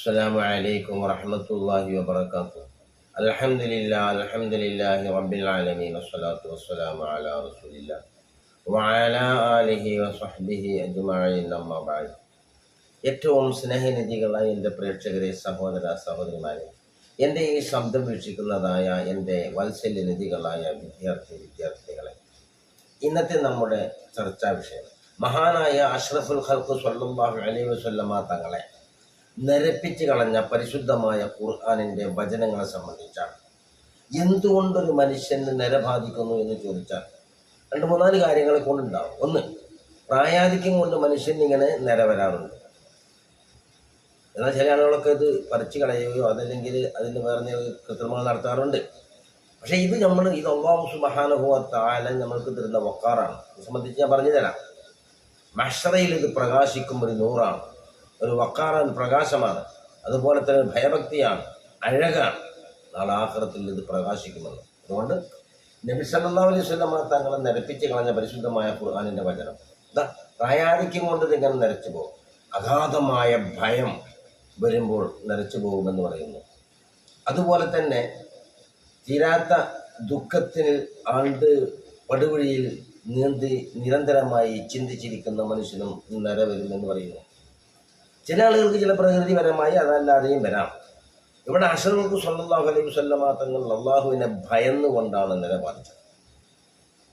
السلام عليكم ورحمة الله وبركاته الحمد لله الحمد لله رب العالمين والصلاة والسلام على رسول الله وعلى آله وصحبه أجمعين أما بعد ഏറ്റവും സ്നേഹനിധികളായ എൻ്റെ പ്രേക്ഷകരെ സഹോദര സഹോദരിമാരെ എൻ്റെ ഈ ശബ്ദം വീക്ഷിക്കുന്നതായ എൻ്റെ വാത്സല്യനിധികളായ വിദ്യാർത്ഥി വിദ്യാർത്ഥികളെ ഇന്നത്തെ നമ്മുടെ ചർച്ചാ വിഷയം മഹാനായ അഷ്റഫുൽ ഖൽഖ് സല്ലല്ലാഹു അലൈഹി വസല്ലമ തങ്ങളെ നരപ്പിച്ച് കളഞ്ഞ പരിശുദ്ധമായ ഖുർആാനിന്റെ വചനങ്ങളെ സംബന്ധിച്ചാണ്. എന്തുകൊണ്ടൊരു മനുഷ്യന് നിര ബാധിക്കുന്നു എന്ന് ചോദിച്ചാൽ രണ്ട് മൂന്നാൽ കാര്യങ്ങളെ കൊണ്ടുണ്ടാവും. ഒന്ന് പ്രായാധിക്യം കൊണ്ട് മനുഷ്യൻ ഇങ്ങനെ നിര വരാറുണ്ട്. എന്നാൽ ചില ആളുകളൊക്കെ ഇത് പറിച്ചു കളയുകയോ അതല്ലെങ്കിൽ അതിന് വേറെ കൃത്രിമങ്ങൾ നടത്താറുണ്ട്. പക്ഷേ ഇത് നമ്മൾ ഇത് അള്ളാഹു സുബഹാനുഭവ നമ്മൾക്ക് തരുന്ന വക്കാറാണ്. സംബന്ധിച്ച് ഞാൻ പറഞ്ഞു തരാം മഷറയിൽ ഇത് പ്രകാശിക്കും ഒരു നൂറാണ്. ഒരു വക്കാറൻ പ്രകാശമാണ്. അതുപോലെ തന്നെ ഭയഭക്തിയാണ്. അഴകാണ്. നാളെ ആഹ്റത്തിൽ ഇത് പ്രകാശിക്കുമെന്ന് അതുകൊണ്ട് നബി സല്ലല്ലാഹു അലൈഹി തങ്ങളെ നിരപ്പിച്ച് കളഞ്ഞ പരിശുദ്ധമായ ഖുർആാനിന്റെ വചനം. പ്രായാധിക്യം കൊണ്ട് ഇതിങ്ങനെ നിരച്ചു പോകും. അഗാധമായ ഭയം വരുമ്പോൾ നിരച്ചു പോകുമെന്ന് പറയുന്നു. അതുപോലെ തന്നെ തീരാത്ത ദുഃഖത്തിൽ ആണ്ട് പടുവഴിയിൽ നീന്തി നിരന്തരമായി ചിന്തിച്ചിരിക്കുന്ന മനുഷ്യനും നിര വരുമെന്ന് പറയുന്നു. ചില ആളുകൾക്ക് ചില പ്രകൃതിപരമായി അതല്ലാതെയും വരാം. ഇവിടെ അഷറുക്ക് സല്ലാഹു അലൈഹി വസല്ലമ തങ്ങൾ അള്ളാഹുവിനെ ഭയന്നുകൊണ്ടാണ് നിലപാടിച്ചത്.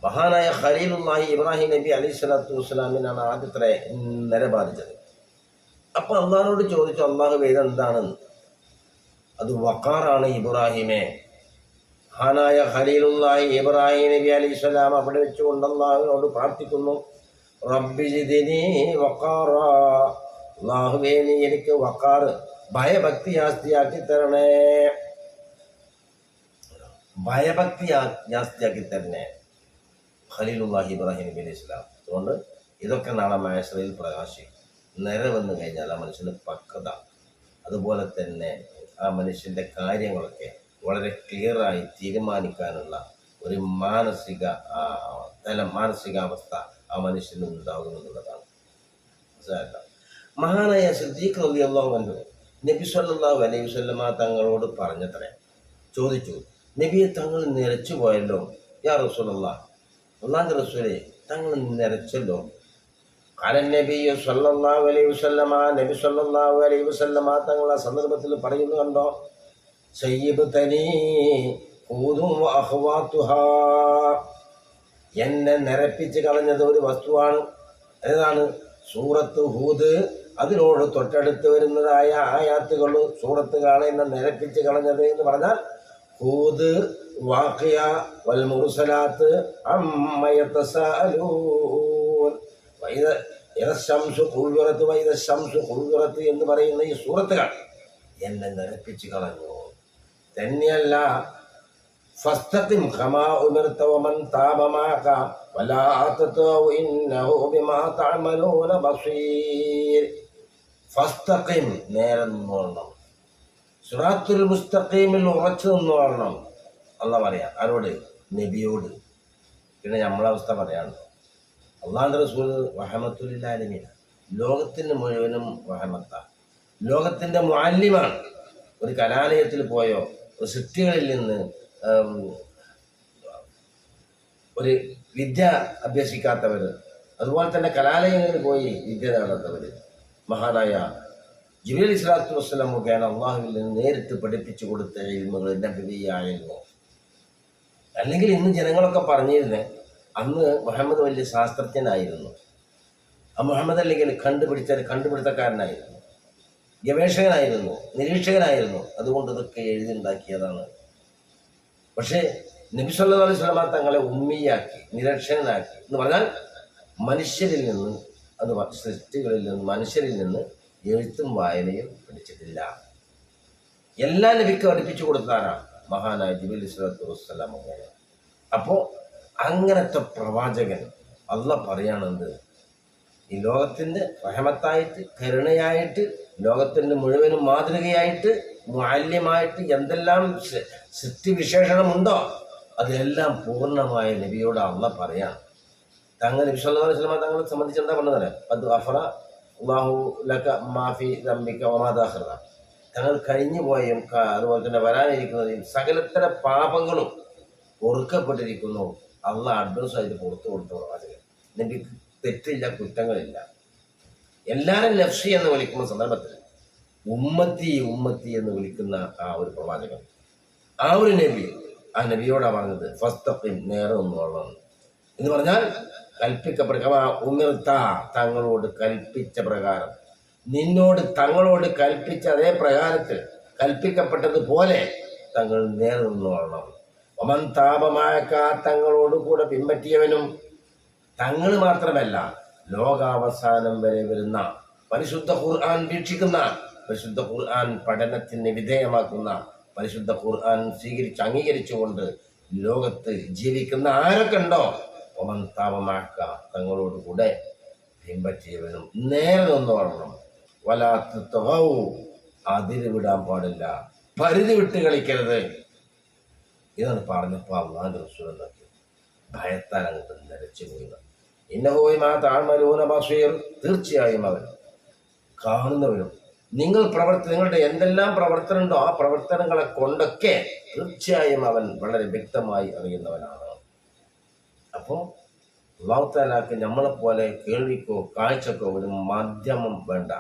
മഹാനായ ഖലീലുല്ലാഹി ഇബ്രാഹിം നബി അലൈഹി സ്വലാത്തു വസ്സലാമിനാണ് ആദ്യത്തെ നിലപാടിച്ചത്. അപ്പൊ അള്ളാഹിനോട് ചോദിച്ചു അള്ളാഹു ഇതെന്താണെന്ന് അത് വക്കാറാണ് ഇബ്രാഹിമെ. ഹാനായ ഖലീലുല്ലാഹി ഇബ്രാഹിം നബി അലൈഹി സ്വലാം അവിടെ വെച്ചുകൊണ്ട് അള്ളാഹുവിനോട് പ്രാർത്ഥിക്കുന്നു. റബ്ബി ജിദിനി വക്കാറ അള്ളാഹുവേ നീ എനിക്ക് വക്കാറ്. ഭയഭക്തി ആസ്തിയാക്കി തരണേ ഭയഭക്തി ആസ്തിയാക്കി തരണേ ഖലീലുല്ലാഹി ഇബ്രാഹിം നബി ഇസ്ലാം അതുകൊണ്ട് ഇതൊക്കെ നാളെ മാശ്രയിൽ പ്രകാശിക്കും. നിര വന്നു കഴിഞ്ഞാൽ ആ മനുഷ്യന് പക്വത. അതുപോലെ തന്നെ ആ മനുഷ്യന്റെ കാര്യങ്ങളൊക്കെ വളരെ ക്ലിയറായി തീരുമാനിക്കാനുള്ള ഒരു മാനസിക തല മാനസികാവസ്ഥ ആ മനുഷ്യന് മനസ്സിലായല്ലോ? മഹാനായ സിദ്ദീഖ് റബി അള്ളാഹു നബി സല്ലല്ലാഹു അലൈഹി വസല്ലമ തങ്ങളോട് പറഞ്ഞത്രേ ചോദിച്ചു നബിയെ തങ്ങൾ നിരച്ചു പോയല്ലോ? യാ റസൂലല്ലാ ഒന്നാം റസൂലെ തങ്ങൾ നിരച്ചല്ലോ. കാലൻ നബി സല്ലല്ലാഹു അലൈഹി വസല്ലമ നബി സല്ലല്ലാഹു അലൈഹി വസല്ലമ തങ്ങൾ ആ സന്ദർഭത്തിൽ പറയുന്നു കണ്ടോ? സയ്യിബ് തനി എന്നെ നിരപ്പിച്ച് കളഞ്ഞത് ഒരു വസ്തുവാണ്. ഏതാണ്? സൂറത്ത് ഹൂദ് അതിനോട് തൊട്ടടുത്ത് വരുന്നതായ ആയാത്തുകൾ സൂറത്തുകളാണ് എന്നെ നിരപ്പിച്ച് കളഞ്ഞത് എന്ന് പറഞ്ഞാൽ ഹൂദ് വാഖിയ വൽ മുർസലാത്ത് ശംസു കുൾവിറത്ത് വൈദ ശംസു കുൾവിറത്ത് എന്ന് പറയുന്ന ഈ സൂറത്തുകൾ എന്നെ നിരപ്പിച്ച് കളഞ്ഞു. തന്നെയല്ല ഫസ്തത്തിൽ വലാ ബിമാ തഅമലൂന ബസീർ. ഫസ്തഖീം നേരെ നിന്ന് വരണം സുറാത്തുൽ മുസ്തഖീമിൽ ഉറച്ചു നിന്ന് വരണം അല്ല പറയാം ആരോട്? നബിയോട്. പിന്നെ നമ്മളവസ്ഥ പറയാണ് അള്ളാഹുന്റെ റസൂൽ വഹമത്തുലില്ലാലിമിന ലോകത്തിന് മുഴുവനും വഹമത്ത ലോകത്തിന്റെ മാലിന്യമാണ് ഒരു കലാലയത്തിൽ പോയോ ഒരു സൃഷ്ടികളിൽ നിന്ന് ഒരു വിദ്യ അഭ്യസിക്കാത്തവർ അതുപോലെ തന്നെ കലാലയങ്ങളിൽ പോയി വിദ്യ നേടാത്തവർ മഹാനായ ജിബിലി ഇസ്ലാത്തു വസ്സലാം മുഖേന അള്ളാഹുവിൽ നിന്ന് നേരിട്ട് പഠിപ്പിച്ചു കൊടുത്ത ഇൽമുകൾ നബിയായിരുന്നു. അല്ലെങ്കിൽ ഇന്ന് ജനങ്ങളൊക്കെ പറഞ്ഞിരുന്നേ അന്ന് മുഹമ്മദ് വലിയ ശാസ്ത്രജ്ഞനായിരുന്നു. ആ മുഹമ്മദ് അല്ലെങ്കിൽ കണ്ടുപിടിച്ച കണ്ടുപിടുത്തക്കാരനായിരുന്നു. ഗവേഷകനായിരുന്നു നിരീക്ഷകനായിരുന്നു. അതുകൊണ്ട് ഇതൊക്കെ എഴുതിണ്ടാക്കിയതാണ് പക്ഷേ നബി സല്ലാ അലൈഹി സ്വലമ തങ്ങളെ ഉമ്മിയാക്കി നിരക്ഷരനാക്കി എന്ന് പറഞ്ഞാൽ മനുഷ്യരിൽ നിന്ന് അത് സൃഷ്ടികളിൽ നിന്ന് മനുഷ്യരിൽ നിന്ന് എഴുത്തും വായനയും പഠിച്ചിട്ടില്ല. എല്ലാ നബിക്കും പഠിപ്പിച്ചു കൊടുത്താനാണ് മഹാനായ ജിബിൽ ഇസ്ലാത്തു വസ്സലാം അങ്ങനെ. അപ്പോൾ അങ്ങനത്തെ പ്രവാചകൻ അല്ല പറയാണെന്ത് ഈ ലോകത്തിന്റെ റഹമത്തായിട്ട് കരുണയായിട്ട് ലോകത്തിന്റെ മുഴുവനും മാതൃകയായിട്ട് മാല്യമായിട്ട് എന്തെല്ലാം സൃഷ്ടിവിശേഷണമുണ്ടോ അതെല്ലാം പൂർണമായ നബിയോട് അള്ള പറയാം തങ്ങൾ സല്ലല്ലാഹു തങ്ങളെ സംബന്ധിച്ച് എന്താ പറഞ്ഞത്? അത് അഫറ അള്ളാഹു ലക മാഫി റമ്മിക്ക ഒമാദാഹൃത തങ്ങൾ കഴിഞ്ഞു പോയും അതുപോലെ തന്നെ വരാനിരിക്കുന്നതും സകലത്തര പാപങ്ങളും ഒറുക്കപ്പെട്ടിരിക്കുന്നു. അള്ള അഡ്രസ് ആയിട്ട് പുറത്തു കൊടുത്തോളൂ പ്രവാചകൻ നിനക്ക് തെറ്റില്ല കുറ്റങ്ങളില്ല. എല്ലാവരും ലഫ്ഷി എന്ന് വിളിക്കുന്ന സന്ദർഭത്തിൽ ഉമ്മത്തി ഉമ്മത്തി എന്ന് വിളിക്കുന്ന ആ ഒരു പ്രവാചകൻ. ആ ഒരു നബി ആ നബിയോടാ പറഞ്ഞത് ഫസ്തഖിം നേരെ ഒന്നുള്ളതാണ് എന്ന് പറഞ്ഞാൽ കൽപ്പിക്കപ്പെടുക ഉമിർത്ത തങ്ങളോട് കൽപ്പിച്ച പ്രകാരം. നിന്നോട് തങ്ങളോട് കൽപ്പിച്ച അതേ പ്രകാരത്തിൽ കൽപ്പിക്കപ്പെട്ടതുപോലെ തങ്ങൾ നേരെ നിന്നോളണം ഒമൻ താപമായക്ക തങ്ങളോട് കൂടെ പിൻപറ്റിയവനും തങ്ങൾ മാത്രമല്ല ലോകാവസാനം വരെ വരുന്ന പരിശുദ്ധ ഖുർആൻ വീക്ഷിക്കുന്ന പരിശുദ്ധ ഖുർആൻ പഠനത്തിന് വിധേയമാക്കുന്ന പരിശുദ്ധ ഖുർആൻ സ്വീകരിച്ച് അംഗീകരിച്ചുകൊണ്ട് ലോകത്ത് ജീവിക്കുന്ന ആരൊക്കെ ഉണ്ടോ? ഒമൻ താപമാക്ക തങ്ങളോട് കൂടെ പിൻപറ്റിയവനും നേരെ നിന്ന് വളരണം. വലാത്ത തുകവും അതിര് വിടാൻ പാടില്ല. പരിധി വിട്ട് കളിക്കരുത്. ഇതാണ് പറഞ്ഞപ്പോൾ അള്ളാന്റെ റസൂൽ എന്നൊക്കെ ഭയത്താൽ അങ്ങോട്ട് നിരച്ചു പോയത് ഇന്നഹോയും ആ താഴ്മരൂന ബഷീർ തീർച്ചയായും അവൻ കാണുന്നവരും നിങ്ങൾ പ്രവർത്തി നിങ്ങളുടെ എന്തെല്ലാം പ്രവർത്തനം ഉണ്ടോ ആ പ്രവർത്തനങ്ങളെ കൊണ്ടൊക്കെ തീർച്ചയായും അവൻ വളരെ വ്യക്തമായി അറിയുന്നവനാണ്. അപ്പോൾ അള്ളാഹുത്താലാക്ക് നമ്മളെപ്പോലെ കേൾവിക്കോ കാഴ്ചക്കോ ഒരു മാധ്യമം വേണ്ട.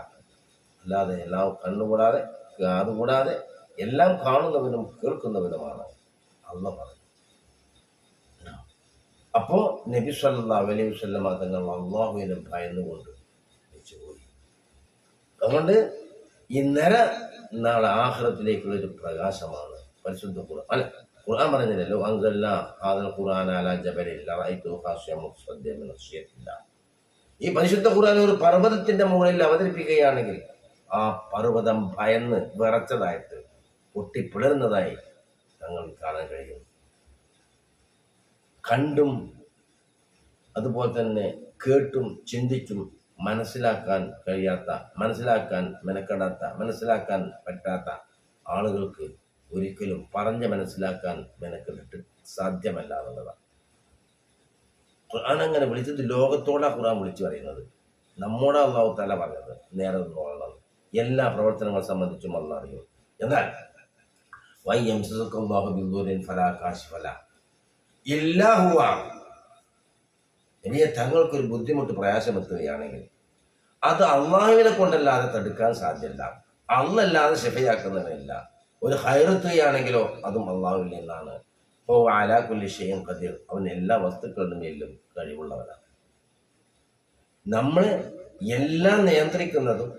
അല്ലാതെ എല്ലാം കണ്ണുകൂടാതെ അതുകൂടാതെ എല്ലാം കാണുന്നവനും കേൾക്കുന്നവനുമാണ് അള്ള പറഞ്ഞു അപ്പോൾ നബി സല്ലാ അലൈഹി തങ്ങൾ അള്ളാഹുവിനെ ഭയന്നുകൊണ്ട് പോയി. അതുകൊണ്ട് ഈ നിര നാളെ ആഹ്ലത്തിലേക്കുള്ളൊരു പ്രകാശമാണ് പരിശുദ്ധ ഖുർആൻ. അല്ല? ഖുർആൻ പറഞ്ഞില്ലല്ലോ അങ്കല്ല ആദൽ ഖുർആൻ അല ജബലില്ല ഈ പരിശുദ്ധ ഖുർആൻ ഒരു പർവതത്തിന്റെ മുകളിൽ അവതരിപ്പിക്കുകയാണെങ്കിൽ ആ പർവതം ഭയന്ന് വിറച്ചതായിട്ട് പൊട്ടിപ്പിളർന്നതായി ഞങ്ങൾ കാണാൻ കഴിയും. കണ്ടും അതുപോലെ തന്നെ കേട്ടും ചിന്തിച്ചും മനസ്സിലാക്കാൻ കഴിയാത്ത മനസ്സിലാക്കാൻ മെനക്കെടാത്ത മനസ്സിലാക്കാൻ പറ്റാത്ത ആളുകൾക്ക് ഒരിക്കലും പറഞ്ഞ് മനസ്സിലാക്കാൻ മെനക്കെട്ടിട്ട് സാധ്യമല്ല എന്നുള്ളതാണ്. ഖുർആൻ അങ്ങനെ വിളിച്ചത് ലോകത്തോടാ ഖുർആൻ വിളിച്ചു പറയുന്നത്. നമ്മോട് അള്ളാഹു തല പറഞ്ഞത് നേരെ നിന്നോളണം. എല്ലാ പ്രവർത്തനങ്ങളെ സംബന്ധിച്ചും അള്ള അറിയും. എന്നാൽ വൈ എം ഫലാ ഫല ഹുവാണ് ഇനിയെ തങ്ങൾക്കൊരു ബുദ്ധിമുട്ട് പ്രയാസമെത്തുകയാണെങ്കിൽ അത് അള്ളാഹുവിനെ കൊണ്ടല്ലാതെ തടുക്കാൻ സാധ്യമല്ല അന്നല്ലാതെ ശിഫയാക്കുന്നവനില്ല. ഒരു ഹൈറത്തുകയാണെങ്കിലോ അതും അള്ളാഹുവിൽ നിന്നാണ്. ഓ ആലാക്കുല്ലി കതിർ അവൻ എല്ലാ വസ്തുക്കളുടെ മേലും കഴിവുള്ളവനാണ്. നമ്മൾ എല്ലാം നിയന്ത്രിക്കുന്നതും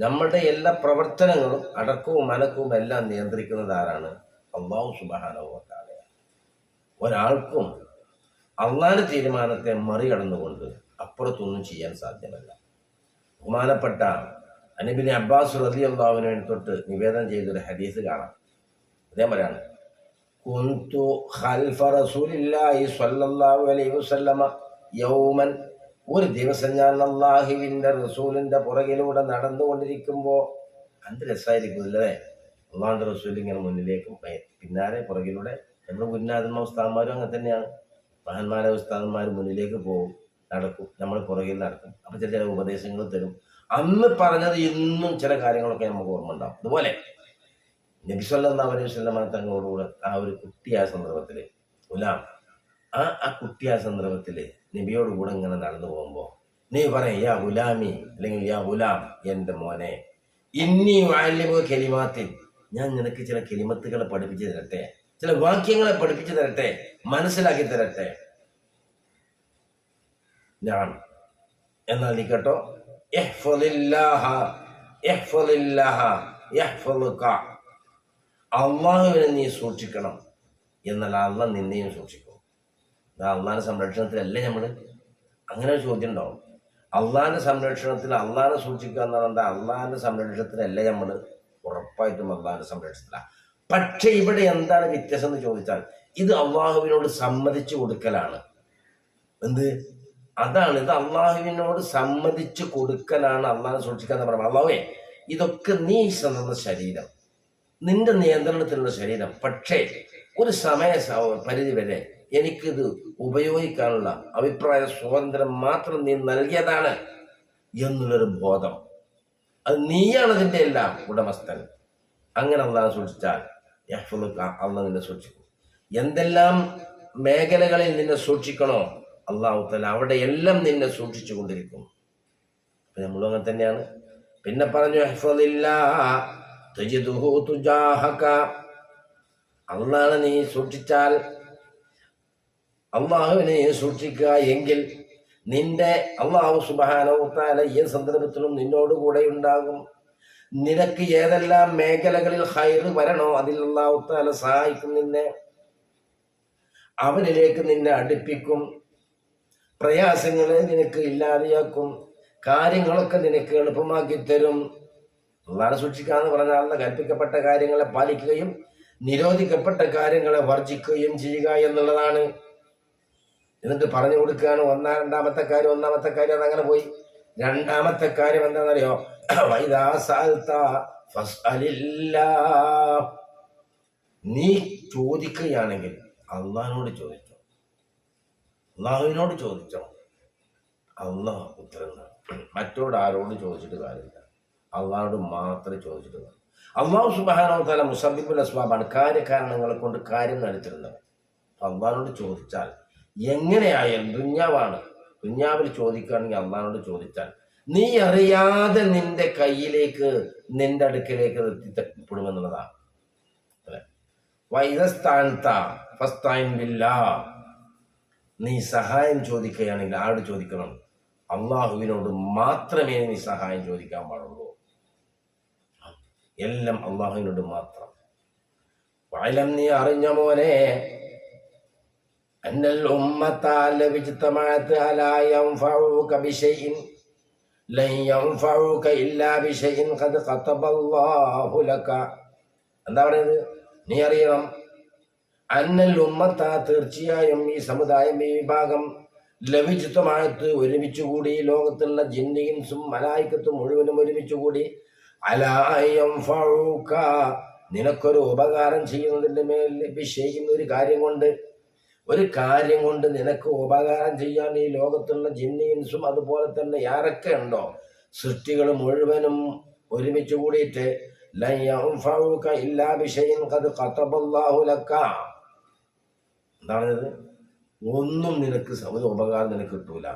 നമ്മുടെ എല്ലാ പ്രവർത്തനങ്ങളും അടക്കവും അനക്കവും എല്ലാം നിയന്ത്രിക്കുന്നത് ആരാണ്? അള്ളാഹു സുബാനവത്താണ് ഒരാൾക്കും അള്ളാന്റെ തീരുമാനത്തെ മറികടന്നുകൊണ്ട് അപ്പുറത്തൊന്നും ചെയ്യാൻ സാധ്യമല്ല. ബഹുമാനപ്പെട്ട അനിബിന് അബ്ബാസ് റതി അള്ളാഹുവിന് തൊട്ട് നിവേദനം ചെയ്തൊരു ഹദീസ് കാണാം. അതേ പറയാണ് കുന്തു ഖൽഫ റസൂലില്ലാഹി സ്വല്ലല്ലാഹു അലൈഹി വസല്ലമ യൗമൻ ഒരു ദിവസം ഞാൻ അള്ളാഹുവിന്റെ റസൂലിന്റെ പുറകിലൂടെ നടന്നുകൊണ്ടിരിക്കുമ്പോൾ അത് രസമായിരിക്കും അല്ലേ? അള്ളാഹുന്റെ റസൂൽ ഇങ്ങനെ മുന്നിലേക്കും പിന്നാലെ പുറകിലൂടെ നമ്മുടെ ഗുരുനാഥന്മാ ഉസ്താന്മാരും അങ്ങനെ തന്നെയാണ്. മഹാന്മാരെ ഉസ്താദന്മാർ മുന്നിലേക്ക് പോകും നടക്കും നമ്മൾ പുറകിൽ നടക്കും. അപ്പം ചില ചില ഉപദേശങ്ങൾ തരും. അന്ന് പറഞ്ഞത് ഇന്നും ചില കാര്യങ്ങളൊക്കെ നമുക്ക് ഓർമ്മ ഉണ്ടാവും അതുപോലെ നബിസ്വല്ലാ അലൈഹി വസല്ലമ തങ്ങളോടുകൂടെ ആ ഒരു കുട്ടിയായ സന്ദർഭത്തിൽ ഗുലാം. ആ ആ കുട്ടിയായ സന്ദർഭത്തിൽ നബിയോട് കൂടെ ഇങ്ങനെ നടന്നു പോകുമ്പോൾ നീ പറയും യാ ഗുലാമി അല്ലെങ്കിൽ യാ ഗുലാം എന്റെ മോനെ ഇന്നി വാല്യമോ കെലിമാത്തിൽ. ഞാൻ നിനക്ക് ചില കെലിമത്തുകളെ പഠിപ്പിച്ചു തരട്ടെ ചില വാക്യങ്ങളെ പഠിപ്പിച്ചു തരട്ടെ മനസ്സിലാക്കി തരട്ടെ. ഞാൻ എന്നാൽ നീ കേട്ടോ. അള്ളാഹുവിനെ നീ സൂക്ഷിക്കണം എന്നാൽ അള്ള നിന്നെയും സൂക്ഷിക്കും. അള്ളാഹിന്റെ സംരക്ഷണത്തിലല്ലേ നമ്മൾ അങ്ങനെ ഒരു ചോദ്യം ഉണ്ടാവും. അള്ളാഹിന്റെ സംരക്ഷണത്തിൽ അള്ളാഹിനെ സൂക്ഷിക്കുക എന്ന് പറഞ്ഞാൽ അള്ളാഹിന്റെ സംരക്ഷണത്തിലല്ലേ നമ്മൾ ഉറപ്പായിട്ടും അള്ളാഹിന്റെ സംരക്ഷണത്തിലാണ് പക്ഷെ ഇവിടെ എന്താണ് വ്യത്യാസം എന്ന് ചോദിച്ചാൽ ഇത് അള്ളാഹുവിനോട് സമ്മതിച്ചു കൊടുക്കലാണ്. എന്ത്? അതാണ് ഇത് അള്ളാഹുവിനോട് സമ്മതിച്ചു കൊടുക്കലാണ് അള്ളാഹ് സൂക്ഷിക്കാന്ന് പറയുന്നത് അള്ളാഹുവേ ഇതൊക്കെ നീ തന്ന ശരീരം നിന്റെ നിയന്ത്രണത്തിലുള്ള ശരീരം. പക്ഷേ ഒരു സമയ പരിധി വരെ എനിക്കിത് ഉപയോഗിക്കാനുള്ള അഭിപ്രായ സ്വാതന്ത്ര്യം മാത്രം നീ നൽകിയതാണ് എന്നുള്ളൊരു ബോധം. അത് നീയാണ് അതിന്റെ എല്ലാം ഉടമസ്ഥൻ. അങ്ങനെ അള്ളാഹ് സൂക്ഷിച്ചാൽ അള്ളാഹ് നിന്നെ സൂക്ഷിക്കും. എന്തെല്ലാം മേഖലകളിൽ നിന്നെ സൂക്ഷിക്കണോ അള്ളാഹു തല അവിടെ എല്ലാം നിന്നെ സൂക്ഷിച്ചു കൊണ്ടിരിക്കും നമ്മളും അങ്ങനെ തന്നെയാണ്. പിന്നെ പറഞ്ഞു. അള്ളാഹ് നീ സൂക്ഷിച്ചാൽ അള്ളാഹുവിനെ സൂക്ഷിക്കുക എങ്കിൽ നിന്റെ അള്ളാഹു സുബാനവത്താല ഈ സന്ദർഭത്തിലും നിന്നോട് കൂടെ ഉണ്ടാകും. നിനക്ക് ഏതെല്ലാം മേഖലകളിൽ ഹൈർ വരണോ അതിൽ അള്ളാഹുത്താല സഹായിക്കും നിന്നെ. അവനിലേക്ക് നിന്നെ അടുപ്പിക്കും. പ്രയാസങ്ങളെ നിനക്ക് ഇല്ലാതെയാക്കും. കാര്യങ്ങളൊക്കെ നിനക്ക് എളുപ്പമാക്കി തരും. അള്ളാഹെ സൂക്ഷിക്കാന്ന് പറഞ്ഞാൽ കൽപ്പിക്കപ്പെട്ട കാര്യങ്ങളെ പാലിക്കുകയും നിരോധിക്കപ്പെട്ട കാര്യങ്ങളെ വർജിക്കുകയും ചെയ്യുക എന്നുള്ളതാണ്. എന്നിട്ട് പറഞ്ഞു കൊടുക്കുകയാണ് ഒന്നാം രണ്ടാമത്തെ കാര്യം ഒന്നാമത്തെ കാര്യം അതങ്ങനെ പോയി. രണ്ടാമത്തെ കാര്യം എന്താണെന്നറിയോ? നീ ചോദിക്കുകയാണെങ്കിൽ അള്ളാഹിനോട് ചോദിച്ചോ? അള്ളാഹുവിനോട് ചോദിച്ചോ? അള്ളാഹ് ഉത്തരം തരും. മറ്റോട് ആരോട് ചോദിച്ചിട്ട് കാര്യമില്ല. അള്ളാഹോട് മാത്രം ചോദിച്ചിട്ട് കാര്യമില്ല. അള്ളാഹു സുബാനോ തല മുസബിബുൽ അസ്വാബാണ് കാര്യകാരണങ്ങളെ കൊണ്ട് കാര്യം നടത്തിരുന്നത് അള്ളാഹിനോട് ചോദിച്ചാൽ എങ്ങനെയായാലും ദുഞ്ഞാവാണ് ദുഞ്ഞാവിൽ ചോദിക്കുകയാണെങ്കിൽ അള്ളാഹിനോട് ചോദിച്ചാൽ നീ അറിയാതെ നിന്റെ കയ്യിലേക്ക് നിന്റെ അടുക്കിലേക്ക് എത്തിപ്പെടുമെന്നുള്ളതാണ് വൈദസ്ഥാനത്ത ഫസ്താൻ ബില്ലാ. നീ സഹായം ചോദിക്കുകയാണെങ്കിൽ ആരോട് ചോദിക്കണം അള്ളാഹുവിനോട് മാത്രമേ നീ സഹായം ചോദിക്കാൻ പാടുള്ളൂ എല്ലാം അള്ളാഹുവിനോട് മാത്രം വയലം നീ അറിഞ്ഞ മോനെ أن الأمة لو اجتمعت على ينفعوك بشيء لن ينفعوك إلا بشيء قد كتب الله لك എന്താ പറയുന്നത് നീ അറിയണം അന്നൽ തീർച്ചയായും ഈ സമുദായം ഈ വിഭാഗം ലഭിച്ചിത്വമായത്ത് ഒരുമിച്ചുകൂടി ലോകത്തുള്ള ജിന്നിൻസും മലായിക്കത്തും മുഴുവനും ഒരുമിച്ചുകൂടി. അലായം ഫൗക നിനക്കൊരു ഉപകാരം ചെയ്യുന്നതിന്റെ മേൽ വിഷയിക്കുന്ന ഒരു കാര്യം കൊണ്ട് ഒരു കാര്യം കൊണ്ട് നിനക്ക് ഉപകാരം ചെയ്യാൻ ഈ ലോകത്തുള്ള ജിന്നിൻസും അതുപോലെ തന്നെ ആരൊക്കെ ഉണ്ടോ? സൃഷ്ടികൾ മുഴുവനും ഒരുമിച്ച് കൂടിയിട്ട് ലയ്യം ഫൗക ഇല്ലാ കത് ഖദ് ലക ഒന്നും നിനക്ക് ഒരു ഉപകാരം നിനക്ക് കിട്ടൂല.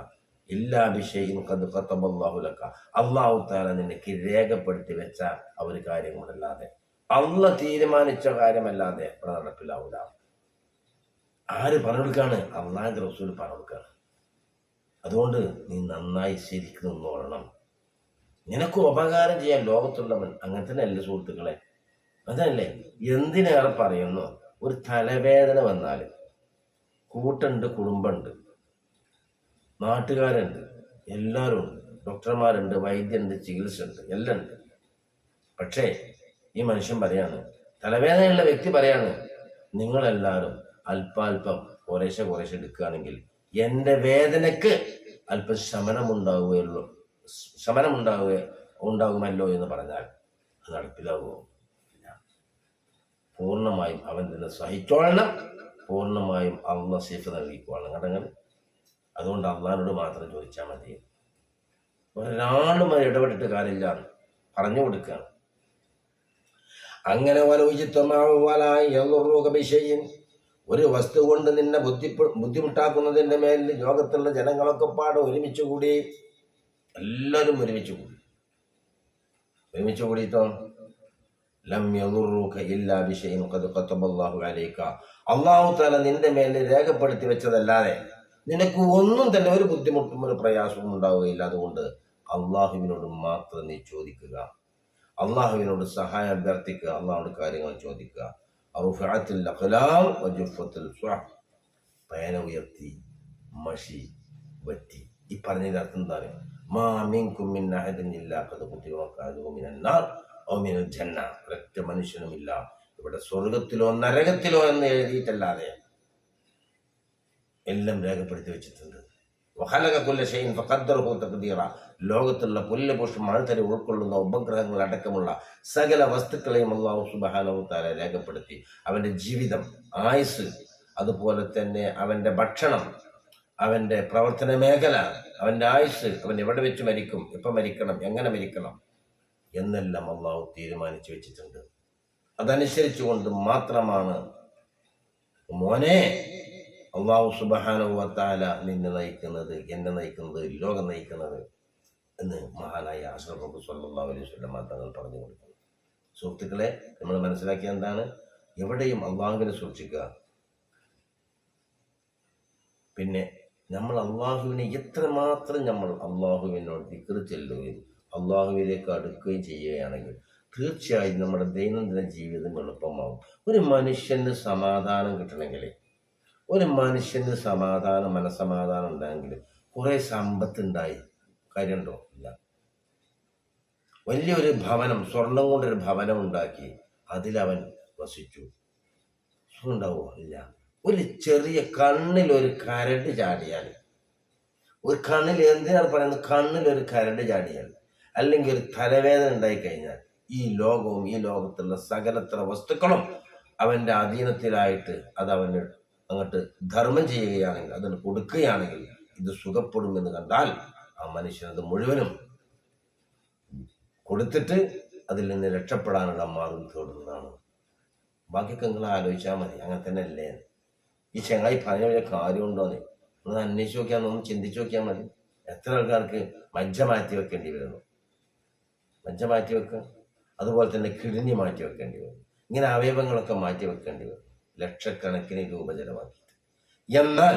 എല്ലാ വിഷയം കത് കത്തബല്ലാഹു ലക്ക അള്ളാഹു താല നിനക്ക് രേഖപ്പെടുത്തി വെച്ച ആ ഒരു കാര്യം കൊണ്ടല്ലാതെ അള്ള തീരുമാനിച്ച കാര്യമല്ലാതെ ഇവിടെ നടപ്പിലാവൂല. ആര് പറഞ്ഞെടുക്കാണ് അള്ളാഹിന്റെ റസൂൽ പറഞ്ഞെടുക്കാണ് അതുകൊണ്ട് നീ നന്നായി ശരിക്കും നിന്നോളണം നിനക്ക് ഉപകാരം ചെയ്യാൻ ലോകത്തുള്ളവൻ അങ്ങനെ തന്നെ അല്ലേ സുഹൃത്തുക്കളെ? അതല്ലേ? എന്തിനേറെ പറയുന്നു? ഒരു തലവേദന വന്നാൽ കൂട്ടുണ്ട് കുടുംബമുണ്ട്. നാട്ടുകാരുണ്ട് എല്ലാവരും ഉണ്ട് ഡോക്ടർമാരുണ്ട് വൈദ്യുണ്ട് ചികിത്സ ഉണ്ട് എല്ലാം ഉണ്ട് പക്ഷേ ഈ മനുഷ്യൻ പറയാണ് തലവേദനയുള്ള വ്യക്തി പറയാണ് നിങ്ങളെല്ലാവരും അല്പാൽപം കുറേശ്ശെ കുറേശ്ശെ എടുക്കുകയാണെങ്കിൽ എന്റെ വേദനക്ക് അല്പം ശമനമുണ്ടാവുകയുള്ളൂ ശമനമുണ്ടാവുക ഉണ്ടാകുമല്ലോ എന്ന് പറഞ്ഞാൽ അത് നടപ്പിലാവുമോ? പൂർണമായും അവൻ തന്നെ സഹിച്ചോളണം. പൂർണമായും അള്ള സേഫ് നൽകിക്കുവാണ്. കടങ്ങൾ അതുകൊണ്ട് അള്ളഹാനോട് മാത്രം ചോദിച്ചാൽ മതി. ഒരാളും അത് ഇടപെട്ടിട്ട് കാര്യമില്ല. പറഞ്ഞു കൊടുക്കുകയാണ്. അങ്ങനെ വലോചിത്വമാവും. ഒരു വസ്തു കൊണ്ട് നിന്നെ ബുദ്ധി ബുദ്ധിമുട്ടാക്കുന്നതിന്റെ മേലിൽ ലോകത്തുള്ള ജനങ്ങളൊക്കെ പാടെ ഒരുമിച്ച് കൂടി എല്ലാവരും ഒരുമിച്ച് കൂടി. ഒരുമിച്ച് കൂടിയിട്ടോ? ലം താല നിന്റെ മേൽ രേഖപ്പെടുത്തി വെച്ചതല്ലാതെ നിനക്ക് ഒന്നും തന്നെ ഒരു ബുദ്ധിമുട്ടും ഒരു പ്രയാസവും ഉണ്ടാവുകയില്ല. അതുകൊണ്ട് അള്ളാഹുവിനോട് മാത്രം നീ ചോദിക്കുക. അള്ളാഹുവിനോട് സഹായം അഭ്യർത്ഥിക്കുക. അള്ളാഹുവിനോട് കാര്യങ്ങൾ ചോദിക്കുക. പേന ഉയർത്തി മഷി വറ്റി ഈ പറഞ്ഞതിന്റെ അർത്ഥം എന്താണ്? മാ മിൻ അഹദിൻ ഇല്ലാ കുതിബ ഔ ജന്ന ഒരൊറ്റ മനുഷ്യനുമില്ല. ഇവിടെ സ്വർഗത്തിലോ നരകത്തിലോ എന്ന് എഴുതിയിട്ടല്ലാതെ എല്ലാം രേഖപ്പെടുത്തി വെച്ചിട്ടുണ്ട്. വഹലക കുല്ല ഷൈഇൻ ഫഖദ്ദറഹു തഖ്ദീറ ലോകത്തുള്ള പുല്ല് പുഷ്പം ആൾത്തരെ ഉൾക്കൊള്ളുന്ന ഉപഗ്രഹങ്ങൾ അടക്കമുള്ള സകല വസ്തുക്കളെയും അള്ളാഹു സുബ്ഹാനഹു തആല രേഖപ്പെടുത്തി. അവന്റെ ജീവിതം ആയുസ് അതുപോലെ തന്നെ അവന്റെ ഭക്ഷണം അവന്റെ പ്രവർത്തന മേഖല അവന്റെ ആയുസ് അവൻ എവിടെ വെച്ച് മരിക്കും എപ്പോൾ മരിക്കണം എങ്ങനെ മരിക്കണം എന്നെല്ലാം അള്ളാഹു തീരുമാനിച്ചു വെച്ചിട്ടുണ്ട്. അതനുസരിച്ചുകൊണ്ട് മാത്രമാണ് മോനെ അള്ളാഹു സുബാനുവത്താല നിന്നെ നയിക്കുന്നത് എന്നെ നയിക്കുന്നത് ലോകം നയിക്കുന്നത് എന്ന് മഹാനായ അഷ്റഫ് സല്ലാ അലൈഹി സ്വലം തങ്ങൾ പറഞ്ഞു കൊടുക്കുന്നു. സുഹൃത്തുക്കളെ നമ്മൾ മനസ്സിലാക്കിയ എന്താണ്? എവിടെയും അള്ളാഹുവിനെ സൂക്ഷിക്കുക. പിന്നെ നമ്മൾ അള്ളാഹുവിനെ എത്രമാത്രം നമ്മൾ അള്ളാഹുവിനോട് ദിക്കറ് ചെല്ലുകയും അള്ളാഹുവിലേക്ക് അടുക്കുകയും ചെയ്യുകയാണെങ്കിൽ തീർച്ചയായും നമ്മുടെ ദൈനംദിന ജീവിതം എളുപ്പമാവും ഒരു മനുഷ്യന് സമാധാനം കിട്ടണമെങ്കിൽ ഒരു മനുഷ്യന് സമാധാനം മനസമാധാനം ഉണ്ടെങ്കിൽ കുറേ സമ്പത്ത് ഉണ്ടായി കാര്യമുണ്ടോ? ഇല്ല. വലിയൊരു ഭവനം സ്വർണം കൊണ്ടൊരു ഭവനം ഉണ്ടാക്കി അതിലവൻ വസിച്ചു. ഉണ്ടാവോ ഇല്ല. ഒരു ചെറിയ കണ്ണിൽ ഒരു കരട് ചാടിയാൽ ഒരു കണ്ണിൽ എന്തിനാണ് പറയുന്നത്? കണ്ണിൽ ഒരു കരട് ചാടിയാൽ. അല്ലെങ്കിൽ ഒരു തലവേദന ഉണ്ടായി കഴിഞ്ഞാൽ ഈ ലോകവും ഈ ലോകത്തുള്ള സകലത്ര വസ്തുക്കളും അവന്റെ അധീനത്തിലായിട്ട് അത് അവന് അങ്ങോട്ട് ധർമ്മം ചെയ്യുകയാണെങ്കിൽ അതിന് കൊടുക്കുകയാണെങ്കിൽ ഇത് സുഖപ്പെടുമെന്ന് കണ്ടാൽ ആ മനുഷ്യനത് മുഴുവനും കൊടുത്തിട്ട് അതിൽ നിന്ന് രക്ഷപ്പെടാനുള്ള മാർഗം തേടുന്നതാണ്. ബാക്കിയൊക്കെ നിങ്ങൾ ആലോചിച്ചാൽ മതി. അങ്ങനെ തന്നെ അല്ലേ ഈ ചെങ്ങായി പറഞ്ഞ വലിയ കാര്യമുണ്ടോന്ന്? ഒന്ന് അന്വേഷിച്ച് നോക്കിയാൽ ഒന്ന് ചിന്തിച്ചു നോക്കിയാൽ മതി. എത്ര ആൾക്കാർക്ക് മജ്ജ മാറ്റി വെക്കേണ്ടി വരുന്നു? മജ്ജ മാറ്റി വെക്കുക അതുപോലെ തന്നെ കിഡ്നി മാറ്റി വെക്കേണ്ടി വരും. ഇങ്ങനെ അവയവങ്ങളൊക്കെ മാറ്റി വെക്കേണ്ടി വരും. ലക്ഷക്കണക്കിന് രൂപ ചെലവാക്കിയിട്ട്. എന്നാൽ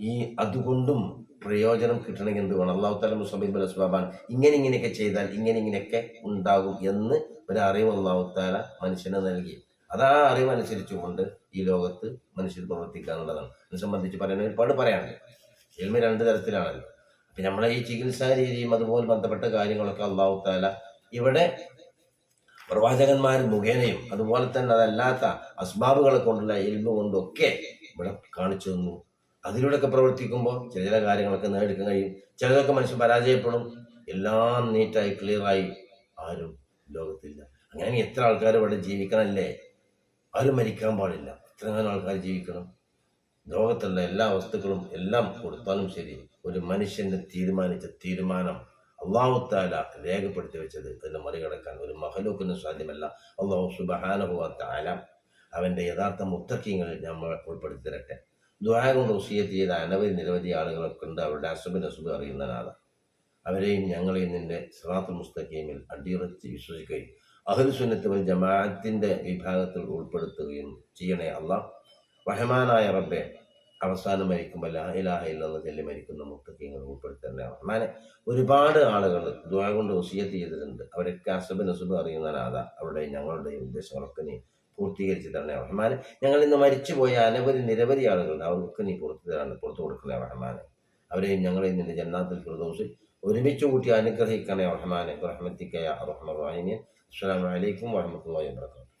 ഈ അതുകൊണ്ടും പ്രയോജനം കിട്ടണമെങ്കിൽ എന്ത് വേണം? അള്ളാഹു തല മുസബിബ് അസ്ബാബാൻ ഇങ്ങനെ ഇങ്ങനെയൊക്കെ ചെയ്താൽ ഇങ്ങനെ ഇങ്ങനെയൊക്കെ ഉണ്ടാകും എന്ന് ഒരു അറിവ് അള്ളാഹു മനുഷ്യന് നൽകി. അതാ അറിവ് അനുസരിച്ചുകൊണ്ട് ഈ ലോകത്ത് മനുഷ്യർ പ്രവർത്തിക്കാനുള്ളതാണ്. സംബന്ധിച്ച് പറയുന്നത് ഒരുപാട് പറയാനുണ്ട്. എൽമ രണ്ട് തരത്തിലാണല്ലോ. അപ്പൊ നമ്മളെ ഈ ചികിത്സാ രീതിയും അതുപോലെ ബന്ധപ്പെട്ട കാര്യങ്ങളൊക്കെ അള്ളാഹു താല ഇവിടെ പ്രവാചകന്മാർ മുഖേനയും അതുപോലെ തന്നെ അതല്ലാത്ത അസ്ബാബുകളെ കൊണ്ടുള്ള എൽബ് കൊണ്ടൊക്കെ ഇവിടെ കാണിച്ചു തന്നു. അതിലൂടെയൊക്കെ പ്രവർത്തിക്കുമ്പോൾ ചില ചില കാര്യങ്ങളൊക്കെ നേടിക്കാൻ കഴിയും. ചിലതൊക്കെ മനുഷ്യൻ പരാജയപ്പെടും. എല്ലാം നീറ്റായി ക്ലിയറായി ആരും ലോകത്തില്ല. അങ്ങനെ എത്ര ആൾക്കാർ ഇവിടെ ജീവിക്കണമല്ലേ? ആരും മരിക്കാൻ പാടില്ല. എത്രങ്ങാനും ആൾക്കാർ ജീവിക്കണം. ലോകത്തുള്ള എല്ലാ വസ്തുക്കളും എല്ലാം കൊടുത്താലും ശരി. ഒരു മനുഷ്യന്റെ തീരുമാനിച്ച തീരുമാനം അള്ളാഹുത്താല രേഖപ്പെടുത്തി വെച്ചത് അതിനെ മറികടക്കാൻ ഒരു മഹലൂക്കിന് സാധ്യമല്ല. അള്ളാഹു സുബഹാനുഭവത്താല അവന്റെ യഥാർത്ഥ മുത്തക്കിങ്ങളിൽ നമ്മൾ ഉൾപ്പെടുത്തി തരട്ടെ ദ്വാരങ്ങൾ കൊണ്ട് വസീയത്ത് ചെയ്ത അനവധി നിരവധി ആളുകളൊക്കെ ഉണ്ട്. അവരുടെ അസുബിൻ അസുബ് അറിയുന്നതാണ് അവരെയും ഞങ്ങളെയും നിന്റെ സിറാത്തുൽ മുസ്തഖീമിൽ അടിയുറച്ച് വിശ്വസിക്കുകയും അഹ്ലു സുന്നത്ത് വൽ ജമാഅത്തിന്റെ വിഭാഗത്തിൽ ഉൾപ്പെടുത്തുകയും ചെയ്യണേ അള്ളാഹ്. റഹ്മാനായ റബ്ബെ അവസാനം മരിക്കുമ്പോൾ ലാ ഇലാഹ ഇല്ലെന്ന് ചൊല്ലി മരിക്കുന്ന മുത്തക്കിങ്ങൾ ഉൾപ്പെടുത്തണേ റഹ്മാനെ ഒരുപാട് ആളുകൾ ദുവാ കൊണ്ട് വസീയത്ത് ചെയ്തിട്ടുണ്ട്. അവരൊക്കെ അസുബ് നസുബ് അറിയുന്നവരാതാ അവരുടെ ഞങ്ങളുടെയും ഉദ്ദേശങ്ങളൊക്കെ നീ പൂർത്തീകരിച്ച് തരണേ റഹ്മാനെ. ഞങ്ങൾ ഇന്ന് മരിച്ചുപോയ അനവധി നിരവധി ആളുകളുണ്ട്. അവർക്ക് നീ പുറത്തു തരാണ് പുറത്തു കൊടുക്കണേ റഹ്മാനെ. അവരെയും ഞങ്ങളെയും നിന്റെ ജന്നാത്തിൽ ഫിർദൗസിൽ ഒരുമിച്ച് കൂട്ടി അനുഗ്രഹിക്കണേ റഹ്മാനെ. റഹ്മത്തിക്കയ റഹ്മാൻ. അസ്സലാമു അലൈക്കും വറഹ്മത്തുള്ളാഹി വബറകാതുഹു.